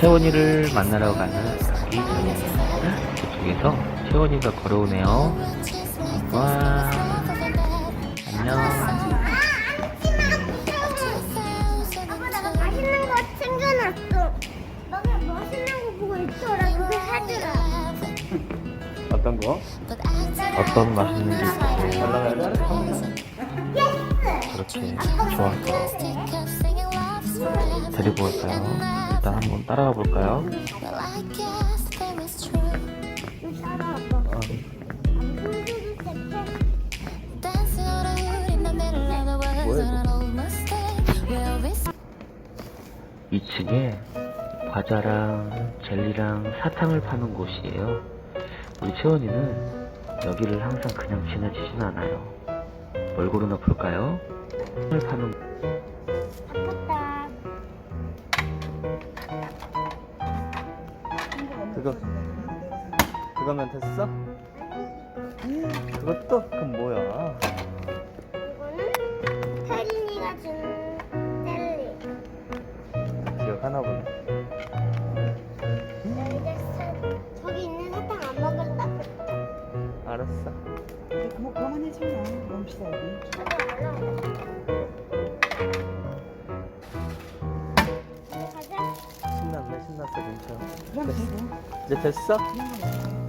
채원이를 만나러 가는 가기 전입니다. 그쪽에서 채원이가 걸어오네요. 와, 안녕. 아빠 나가 맛있는 거 챙겨놨어. 너가 멋있는 거 보고 있더라. 그거 사주라. 어떤 거? 어떤 맛있는 게 연락해야 돼? 그렇게 좋아서 데리고 올까요? 일단 한번 따라가 볼까요? 색해? 2층에 과자랑 젤리랑 사탕을 파는 곳이에요. 우리 채원이는 여기를 항상 그냥 지나치진 않아요. 뭘 고르나 볼까요? 사탕을 파는 아깝다. 그거 그거면 됐어? 그것도? 그건 뭐야? 이거는 혜린이가 준 젤리. 기억하나 보네 나 이제 사, 저기 있는 사탕 안 먹을라. 알았어 뭐 그만하지 마. 멈추다 여기. 가자, 얼른 가자. 이제 가 신났어 괜찮아 됐어. 이제 됐어?